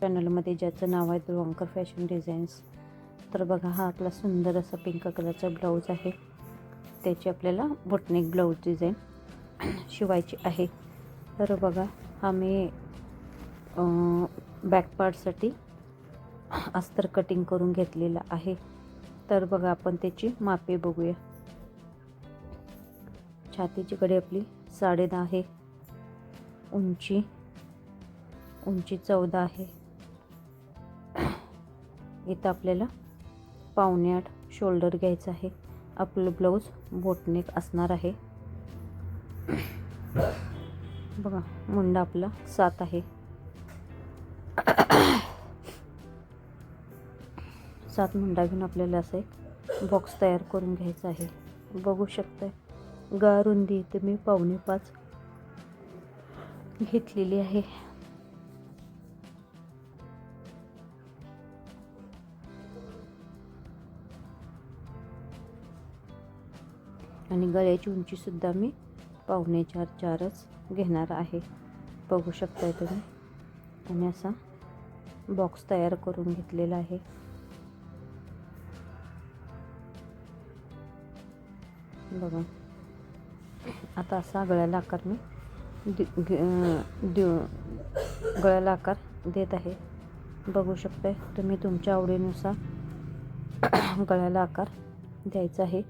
चॅनलमध्ये ज्याचं नाव आहे ध्रुवंकर फॅशन डिझाईन्स तर बघा हा आपला सुंदर असा पिंक कलरचा ब्लाऊज आहे. त्याची आपल्याला बोटनेक ब्लाऊज डिझाईन शिवायची आहे. तर बघा हा मी बॅक पार्टसाठी अस्तर कटिंग करून घेतलेला आहे. तर बघा आपण त्याची मापे बघूया. छातीचीकडे आपली साडे दहा आहे. उंची उंची चौदा आहे. इथं आपल्याला पावणे आठ शोल्डर घ्यायचं आहे. आपलं ब्लाऊज बोटनेक असणार आहे. बघा मुंडा आपला सात आहे. सात मुंडा घेऊन आपल्याला असं एक बॉक्स तयार करून घ्यायचा आहे. बघू शकताय गा रुंदी इथे मी पावणे पाच घेतलेली आहे. आणि गळ्याची उंचीसुद्धा मी पावणे चार चारच घेणार आहे. बघू शकताय तुम्ही. आणि असा बॉक्स तयार करून घेतलेला आहे. बघा. आता असा गळ्याला आकार मी दि घे- देऊ गळ्याला आकार देत आहे. बघू शकताय तुम्ही तुमच्या आवडीनुसार गळ्याला आकार द्यायचा आहे.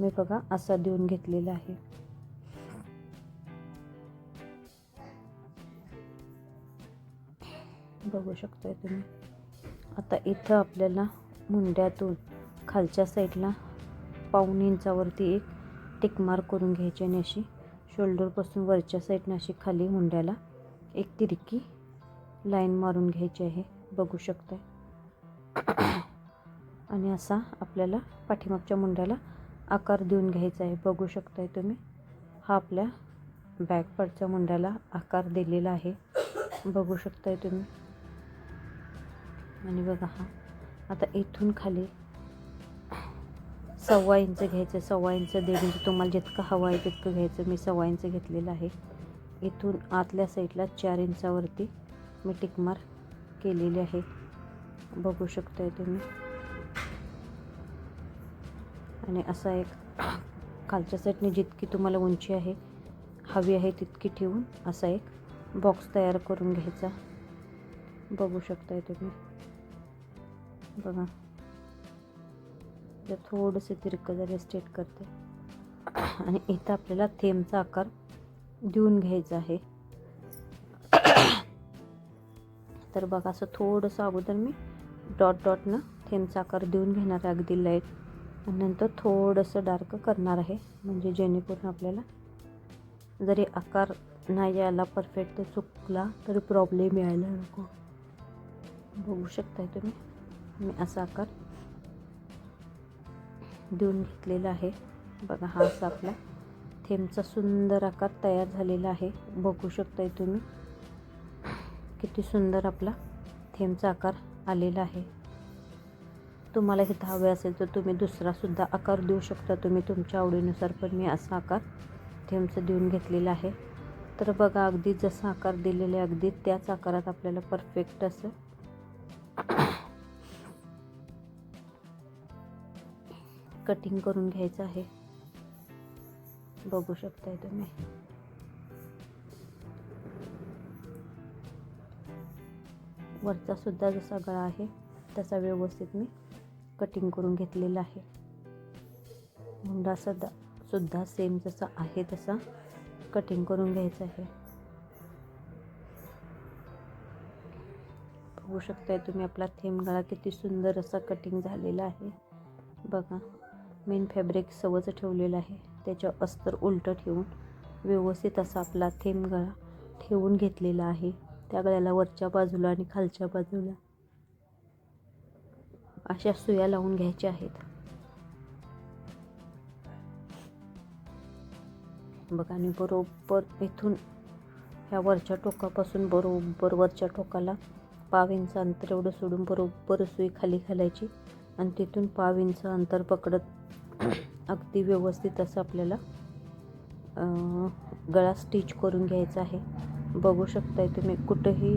मी बघा असा देऊन घेतलेला आहे. बघू शकताय तुम्ही. आता इथं आपल्याला मुंड्यातून खालच्या साईडला पाऊन इंचावरती एक टिक मार्क करून घ्यायची आणि अशी शोल्डरपासून वरच्या साईडनं अशी खाली मुंड्याला एक तिरकी लाईन मारून घ्यायची आहे. बघू शकताय. आणि असा आपल्याला पाठीमागच्या मुंड्याला आकार देऊन घ्यायचा आहे. बघू शकताय तुम्ही. हा आपल्या बॅकपार्टच्या मुंड्याला आकार दिलेला आहे. बघू शकताय तुम्ही. आणि बघा हा. आता इथून खाली सव्वा इंच घ्यायचं सव्वा इंच दीड इंच तुम्हाला जितकं हवं आहे तितकं घ्यायचं. मी सव्वा इंच घेतलेलं आहे. इथून आतल्या साईडला चार इंचावरती मी टिकमार केलेली आहे. बघू शकताय तुम्ही. आणि असा एक खालच्या साईडने जितकी तुम्हाला उंची आहे हवी आहे तितकी ठेवून असा एक बॉक्स तयार करून घ्यायचा. बघू शकताय तुम्ही. बघा. तर थोडंसं तिरकं जरी स्टेट करते. आणि इथं आपल्याला थेंबचा आकार देऊन घ्यायचा आहे. तर बघा असं थोडंसं अगोदर मी डॉट डॉटनं थेंबचा आकार देऊन घेणार आहे. अगदी लाइट आणि नंतर थोडंसं डार्क करणार आहे म्हणजे जेणेकरून आपल्याला जरी आकार नाही यायला परफेक्ट चुकला तरी प्रॉब्लेम यायला नको. बघू शकताय तुम्ही मी असा आकार देऊन घेतलेला आहे. बघा हा असा आपला थेंबचा सुंदर आकार तयार झालेला आहे. बघू शकताय तुम्ही किती सुंदर आपला थेंबचा आकार आलेला आहे. तुम्हाला हे हवे असेल तर तुम्ही दुसरासुद्धा आकार देऊ शकता. तुम्ही तुमच्या आवडीनुसार पण मी असा आकार थेंबचं देऊन घेतलेला आहे. तर बघा अगदी जसा आकार दिलेला आहे अगदी त्याच आकारात आपल्याला परफेक्ट असं कटिंग करून घ्यायचं आहे. बघू शकताय तुम्ही. वरचा सुद्धा जसा गळा आहे तसा व्यवस्थित मी कटिंग करून घेतलेला आहे. मुंडा सुद्धा सुद्धा सेम जसा आहे तसा कटिंग करून घ्यायचा आहे. बघू शकताय तुम्ही आपला थेंब गळा किती सुंदर असा कटिंग झालेला आहे. बघा मेन फॅब्रिक सवच ठेवलेलं आहे. त्याच्या अस्तर उलटं ठेवून व्यवस्थित असा आपला थेंब गळा ठेवून घेतलेला आहे. त्या गळ्याला वरच्या बाजूला आणि खालच्या बाजूला अशा सुया लावून घ्यायच्या आहेत. बघा आणि बरोबर इथून ह्या वरच्या टोकापासून बरोबर वरच्या टोकाला पाव इंच अंतर एवढं सोडून बरोबर सुई खाली घालायची आणि तिथून पाव इंच अंतर पकडत अगदी व्यवस्थित असं आपल्याला गळा स्टिच करून घ्यायचा आहे. बघू शकताय तुम्ही कुठंही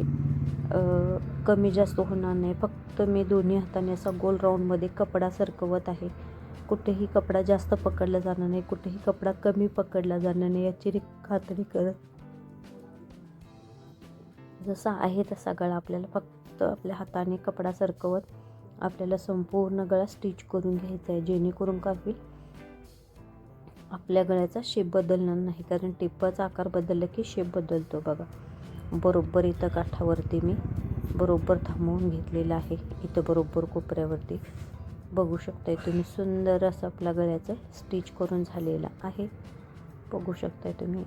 कमी जास्त होणार नाही. फक्त फक्त मी दोन्ही हाताने असा गोल राऊंडमध्ये कपडा सरकवत आहे. कुठेही कपडा जास्त पकडला जाणार नाही कुठेही कपडा कमी पकडला जाणार नाही याची खात्री करत. जसा आहे तसा गळा आपल्याला फक्त आपल्या हाताने कपडा सरकवत आपल्याला संपूर्ण गळा स्टिच करून घ्यायचा आहे जेणेकरून काय होईल? आपल्या गळ्याचा शेप बदलणार नाही कारण टिप्पाचा आकार बदलला की शेप बदलतो बघा. बरोबर इथं काठावरती मी बरोबर थांबवून घेतलेलं आहे. इथं बरोबर कोपऱ्यावरती. बघू शकताय तुम्ही सुंदर असं आपला गळ्याचं स्टिच करून झालेला आहे. बघू शकताय तुम्ही.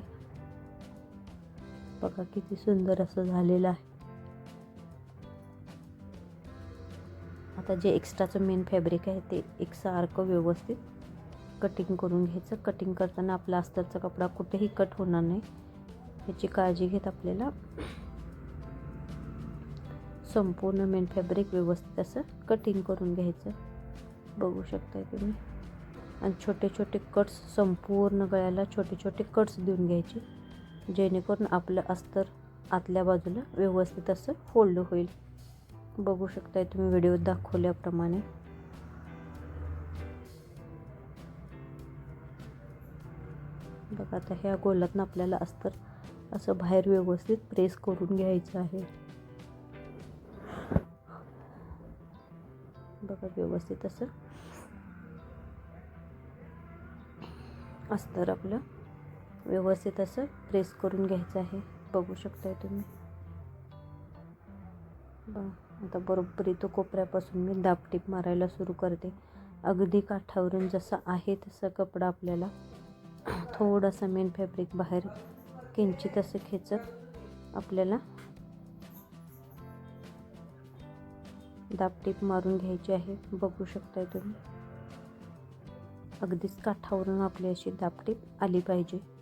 बघा किती सुंदर असं झालेलं आहे. आता जे एक्स्ट्राचं मेन फॅब्रिक आहे ते एकसारखं व्यवस्थित कटिंग करून घ्यायचं. कटिंग करताना आपला अस्तरचा कपडा कुठेही कट होणार नाही. याची काळजी घेत आपल्याला. संपूर्ण मेन फॅब्रिक व्यवस्थित असं कटिंग करून घ्यायचं. बघू शकताय तुम्ही. आणि छोटे छोटे कट्स संपूर्ण गळ्याला छोटे छोटे कट्स देऊन घ्यायचे. जेणेकरून आपलं अस्तर आतल्या बाजूला व्यवस्थित असं फोल्ड होईल. बघू शकताय तुम्ही व्हिडिओ दाखवल्याप्रमाणे. बघा आता ह्या गोलातनं आपल्याला अस्तर असं बाहेर व्यवस्थित प्रेस करून घ्यायचं आहे. बघा व्यवस्थित असं अस्तर आपलं व्यवस्थित असं प्रेस करून घ्यायचं आहे. बघू शकताय तुम्ही. बघा आता बरोबर इथं कोपऱ्यापासून मी दाबटीप मारायला सुरू करते. अगदी काठावरून जसं आहे तसं कपडा आपल्याला थोडासा मेन फॅब्रिक बाहेर किंचित असं खेचत आपल्याला दाबटीप मारून घ्यायची आहे. बघू शकताय तुम्ही. अगदीच काठावरून आपली अशी दाबटीप आली पाहिजे.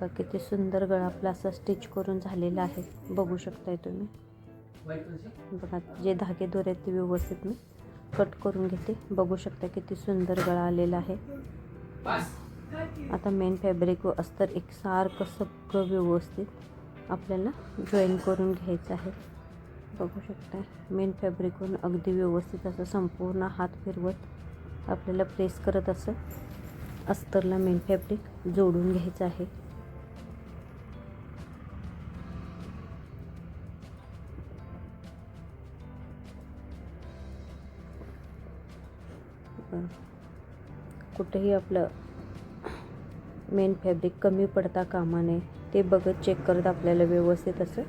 बघा किती सुंदर गळा आपला असा स्टिच करून झालेला आहे. बघू शकताय तुम्ही. बघा जे धागे दोरे आहेत ते व्यवस्थित मी कट करून घेते. बघू शकता किती सुंदर गळा आलेला आहे. आता मेन फॅब्रिक व अस्तर एकसारखं सगळं व्यवस्थित आपल्याला जॉईन करून घ्यायचं आहे. बघू शकताय. मेन फॅब्रिकवरून अगदी व्यवस्थित असं संपूर्ण हात फिरवत आपल्याला प्रेस करत असं अस्तरला मेन फॅब्रिक जोडून घ्यायचं आहे. कुठेही आपलं मेन फॅब्रिक कमी पडता कामा नये ते बघत चेक करत आपल्याला व्यवस्थित असं.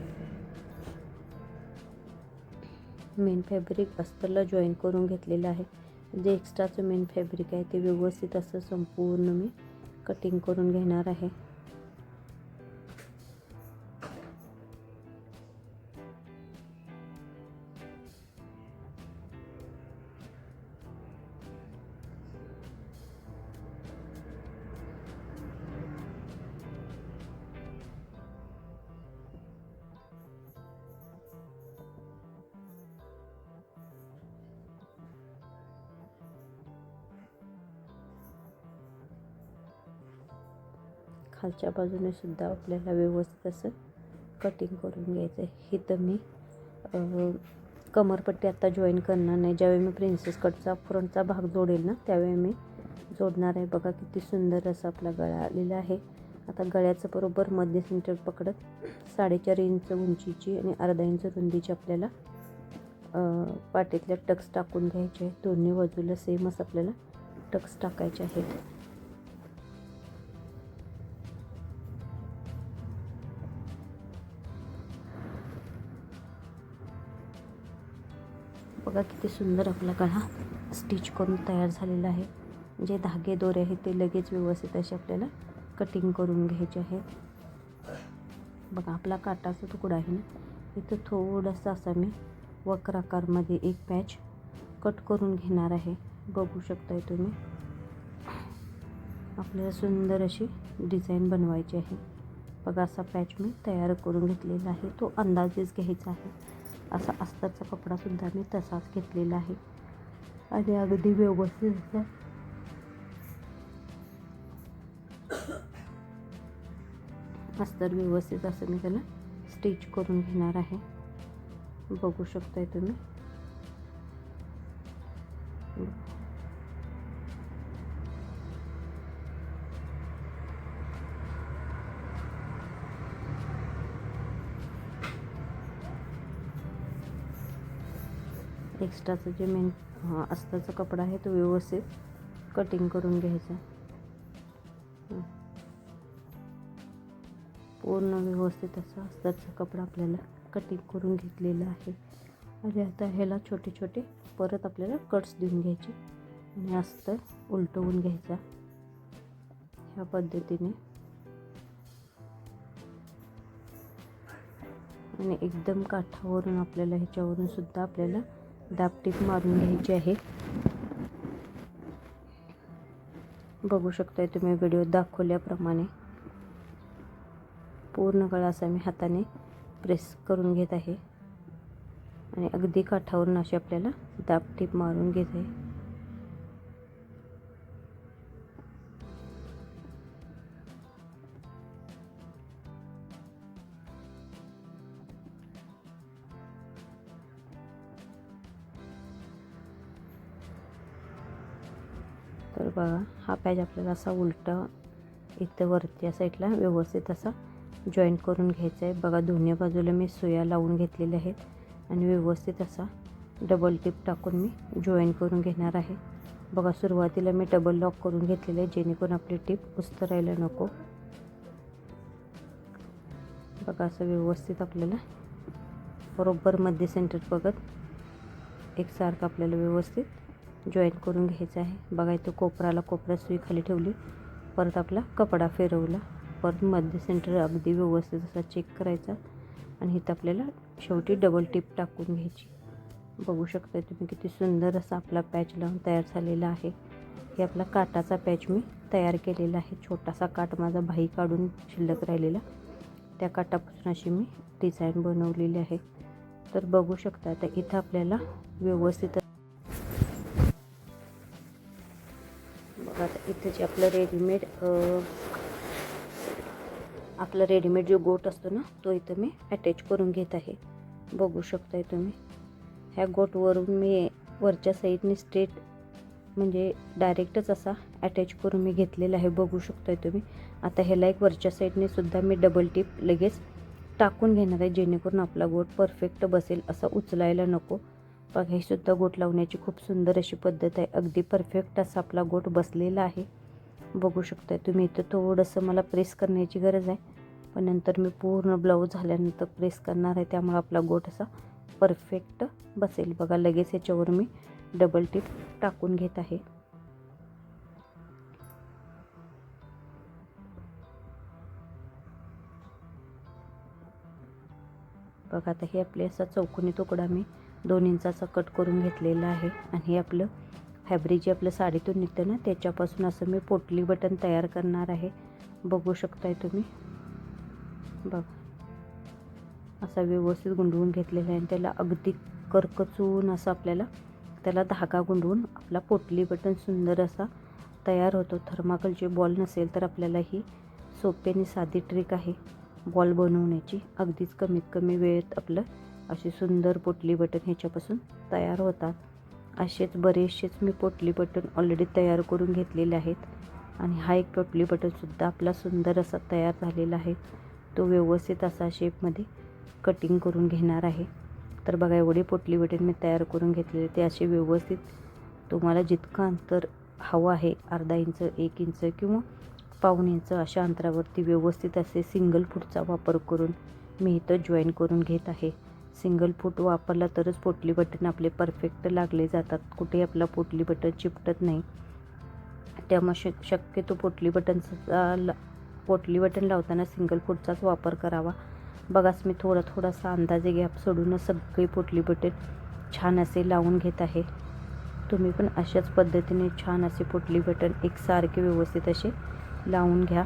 मेन फॅब्रिक अस्तरला जॉईन करून घेतलेलं आहे. जे एक्स्ट्राचं मेन फॅब्रिक आहे ते व्यवस्थित असं संपूर्ण मी कटिंग करून घेणार आहे. खालच्या बाजूने सुद्धा आपल्याला व्यवस्थित असं कटिंग करून घ्यायचं आहे. इथं मी कमरपट्टी आत्ता जॉईन करणार नाही. ज्यावेळी मी प्रिन्सेस कटचा फ्रंटचा भाग जोडेल ना त्यावेळी मी जोडणार आहे. बघा किती सुंदर असं आपला गळा आलेला आहे. आता गळ्याचं बरोबर मध्य सेंटर पकडत साडेचार इंच उंचीची आणि अर्धा इंच रुंदीची आपल्याला पाटीतल्या टक्स टाकून घ्यायचे आहेत दोन्ही बाजूला सेमच आपल्याला टक्स टाकायचे आहेत. बघा किती सुंदर आपला गळा स्टिच करून तयार झालेला आहे. जे धागे दोरे आहेत ते लगेच व्यवस्थित असे आपल्याला कटिंग करून घ्यायचे आहेत बघा आपला काटाचा तुकडा आहे ना? इथं थोडासा असा मी वक्र आकारमध्ये एक पॅच कट करून घेणार आहे. बघू शकताय तुम्ही. आपल्याला सुंदर अशी डिझाईन बनवायची आहे. बघा असा पॅच मी तयार करून घेतलेला आहे. तो अंदाजेच घ्यायचा आहे. असा अस्तरचा कपडासुद्धा मी तसाच घेतलेला आहे. आणि अगदी व्यवस्थित असं अस्तर व्यवस्थित असं मी त्याला स्टिच करून घेणार आहे. बघू शकताय तुम्ही. एक्स्ट्राचं जे मेन अस्ताचा कपडा आहे तो व्यवस्थित कटिंग करून घ्यायचा. पूर्ण व्यवस्थित असा अस्ताचा कपडा आपल्याला कटिंग करून घेतलेला आहे. आणि आता ह्याला छोटे छोटे परत आपल्याला कट्स देऊन घ्यायचे आणि अस्तर उलटवून घ्यायचा. ह्या पद्धतीने. आणि एकदम काठावरून आपल्याला ह्याच्यावरून सुद्धा आपल्याला दापटीप मारून घ्यायची आहे. बघू शकताय तुम्ही व्हिडिओ दाखवल्याप्रमाणे. पूर्ण गळा असा मी हाताने प्रेस करून घेत आहे. आणि अगदी काठावरून अशी आपल्याला दापटीप मारून घेत आहे. बघा हा पॅच आपल्याला असा उलटा इथं वरती या साईडला व्यवस्थित असा जॉईन करून घ्यायचा आहे. बघा दोन्ही बाजूला मी सुया लावून घेतलेल्या आहेत आणि व्यवस्थित असा डबल टिप टाकून मी जॉईन करून घेणार आहे. बघा सुरुवातीला मी डबल लॉक करून घेतलेलं आहे जेणेकरून आपली टिप उस्तरायला नको. बघा असं व्यवस्थित आपल्याला बरोबर मध्य सेंटर बघत एकसारखं आपल्याला व्यवस्थित जॉईन करून घ्यायचं आहे. बघा इथं कोपराला कोपरा सुई खाली ठेवली. परत आपला कपडा फिरवला. परत मध्य सेंटर अगदी व्यवस्थित असा चेक करायचा. आणि इथं आपल्याला शेवटी डबल टिप टाकून घ्यायची. बघू शकता तुम्ही किती सुंदर असा आपला पॅच लावून तयार झालेला आहे. हे आपला काटाचा पॅच मी तयार केलेला आहे. छोटासा काट माझा भाई काढून शिल्लक राहिलेला. त्या काटापासून अशी मी डिझाईन बनवलेली आहे. तर बघू शकता तर इथं आपल्याला व्यवस्थित इथं जे आपलं रेडीमेड आपला रेडीमेड जो गोट असतो ना तो इथं मी अटॅच करून घेत आहे. बघू शकताय तुम्ही. ह्या गोटवरून मी वरच्या साईडने स्ट्रेट म्हणजे डायरेक्टच असा अटॅच करून मी घेतलेला आहे. बघू शकताय तुम्ही. आता ह्याला एक वरच्या साईडने सुद्धा मी डबल टिप लगेच टाकून घेणार आहे जेणेकरून आपला गोट परफेक्ट बसेल असा उचलायला नको. बघा ही सुद्धा गोट लावण्याची खूप सुंदर अशी पद्धत आहे. अगदी परफेक्ट असा आपला गोट बसलेला आहे. बघू शकताय तुम्ही इथं थोडंसं मला प्रेस करण्याची गरज आहे. पण नंतर मी पूर्ण ब्लाऊज झाल्यानंतर प्रेस करणार आहे त्यामुळे आपला गोट असा परफेक्ट बसेल. बघा लगेच याच्यावर मी डबल टिप टाकून घेत आहे. बघा आता हे आपले असा चौकोनी तुकडा मी दोन इंचाचा कट करून घेतलेला आहे. आणि हे आपलं फॅब्रिक जे आपलं साडीतून निघतं ना त्याच्यापासून असं मी पोटली बटन तयार करणार आहे. बघू शकताय तुम्ही. बघ. असा व्यवस्थित गुंडवून घेतलेला आहे. आणि त्याला अगदी करकचून असं आपल्याला त्याला धागा गुंडवून आपला पोटली बटन सुंदर असा तयार होतो. थर्माकलचे बॉल नसेल तर आपल्याला ही सोपी आणि साधी ट्रिक आहे. बॉल बनवण्याची. अगदीच कमीत कमी वेळेत आपलं अशी सुंदर पोटली बटन ह्याच्यापासून तयार होतात. असेच बरेचसेच मी पोटली बटन ऑलरेडी तयार करून घेतलेले आहेत. आणि हा एक पोटली बटनसुद्धा आपला सुंदर असा तयार झालेला आहे. तो व्यवस्थित असा शेपमध्ये कटिंग करून घेणार आहे. तर बघा एवढी पोटली बटन मी तयार करून घेतलेले ते असे व्यवस्थित तुम्हाला जितकं अंतर हवं आहे अर्धा इंच एक इंच किंवा पाऊण इंच अशा अंतरावरती व्यवस्थित असे सिंगल फूटचा वापर करून मी इथं जॉईन करून घेत आहे. सिंगल फूट वापरला तरच पोटली बटन आपले परफेक्ट लागले जातात. कुठेही आपला पोटली बटन चिपटत नाही. त्यामुळे शक शक्यतो पोटली बटनचा ला पोटली बटन लावताना सिंगल फूटचाच वापर करावा. बघाच मी थोडा थोडासा अंदाजे गॅप सोडूनच सगळी पोटली बटन छान असे लावून घेत आहे. तुम्ही पण अशाच पद्धतीने छान असे पोटली बटन एकसारखे व्यवस्थित असे लावून घ्या.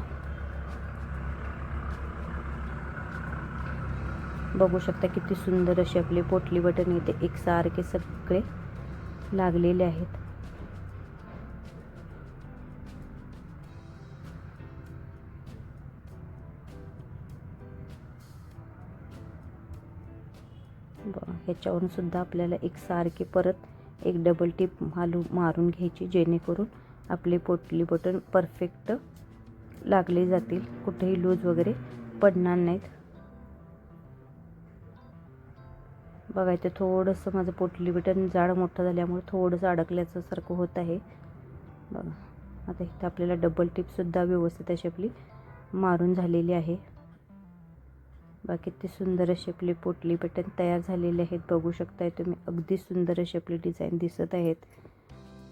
बघू शकता किती सुंदर असे आपले पोटली बटन इथे एकसारखे सगळे लागलेले आहेत. ह्याच्यावरून सुद्धा आपल्याला एक सारखे परत एक डबल टिप मालू मारून घ्यायची जेणेकरून आपले पोटली बटन परफेक्ट लागले जातील. कुठेही लूज वगैरे पडणार नाहीत. बघा इथे थोडंसं माझं पोटली बटन जाड मोठं झाल्यामुळे थोडंसं अडकल्याचं सारखं होत आहे. बघा आता इथं आपल्याला डबल टिपसुद्धा व्यवस्थित अशी आपली मारून झालेली आहे. बघा किती सुंदर अशी आपली पोटली बटन तयार झालेले आहेत. बघू शकताय तुम्ही अगदी सुंदर अशी आपली डिझाईन दिसत आहेत.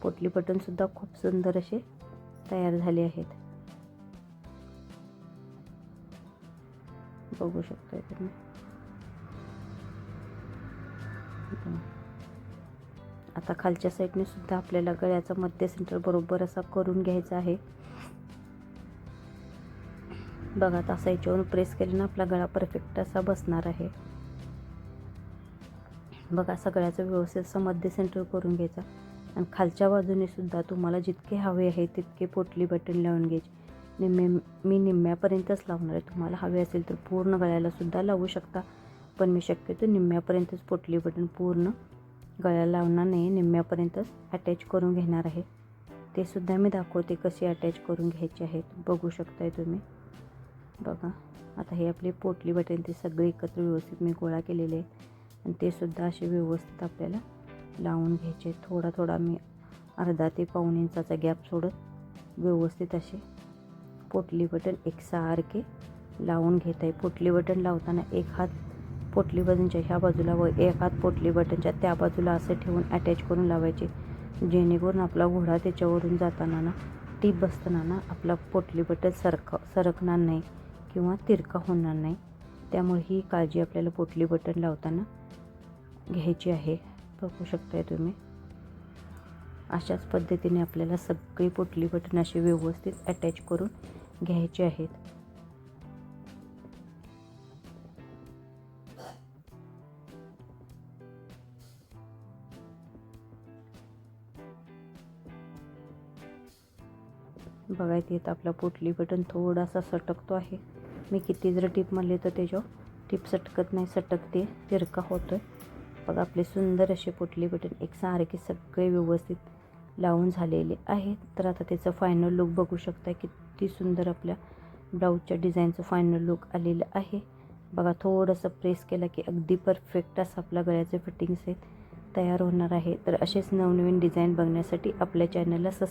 पोटली बटनसुद्धा खूप सुंदर असे तयार झाले आहेत. बघू शकताय तुम्ही. आता खालच्या साईडने सुद्धा आपल्याला गळ्याचा मध्य सेंटर बरोबर असा करून घ्यायचा आहे. बघा तसा याच्यावरून प्रेस केल्यानं आपला गळा परफेक्ट असा बसणार आहे. बघा सगळ्याचं व्यवस्थित असं मध्य सेंटर करून घ्यायचा. आणि खालच्या बाजूने सुद्धा तुम्हाला जितके हवे आहे तितके पोटली बटन लावून घ्यायचे. निम्मे मी निम्म्यापर्यंतच लावणार आहे. तुम्हाला हवे असेल तर पूर्ण गळ्याला सुद्धा लावू शकता. पण मी शक्यतो निम्म्यापर्यंतच पोटली बटन पूर्ण गळ्याला लावणार नाही निम्म्यापर्यंतच अटॅच करून घेणार आहे. ते सुद्धा मी दाखवते कसे अटॅच करून घ्यायचे आहेत बघू शकताय तुम्ही. बघा आता हे आपले पोटली बटन ते सगळे एकत्र व्यवस्थित मी गोळा केलेले आहेत. आणि ते सुद्धा असे व्यवस्थित आपल्याला लावून घ्यायचे थोडा थोडा मी अर्धा ते पाऊण इंचाचा गॅप सोडत व्यवस्थित असे पोटली बटन एकसारखे लावून घेत आहे. पोटली बटन लावताना एक हात पोटली बटनच्या ह्या बाजूला व एक हात पोटली बटनच्या त्या बाजूला असं ठेवून अटॅच करून लावायचे. जेणेकरून आपला घोडा त्याच्यावरून जाताना ना टीप बसताना ना आपला पोटली बटन सरक सरकणार नाही किंवा तिरका होणार नाही. त्यामुळे ही काळजी आपल्याला पोटली बटन लावताना घ्यायची आहे. बघू शकताय तुम्ही. अशाच पद्धतीने आपल्याला सगळी पोटली बटन अशी व्यवस्थित अटॅच करून घ्यायची आहेत. बघायचं येत आपला पोटली बटन थोडासा सटकतो आहे. मी किती जर टीप मारली तर त्याच्यावर टीप सटकत नाही सटकते तिरका होतो आहे बघा आपले सुंदर असे पोटली बटन एकसारखे सगळे व्यवस्थित लावून झालेले आहेत. तर आता त्याचं फायनल लुक बघू शकता किती सुंदर आपल्या ब्लाऊजच्या डिझाईनचं फायनल लुक आलेलं आहे. बघा थोडंसं प्रेस केला की अगदी परफेक्ट असं आपल्या गळ्याचे फिटिंग्स आहेत तयार होणार आहे. तर असेच नवनवीन डिझाईन बघण्यासाठी आपल्या चॅनलला सबस्क्राईब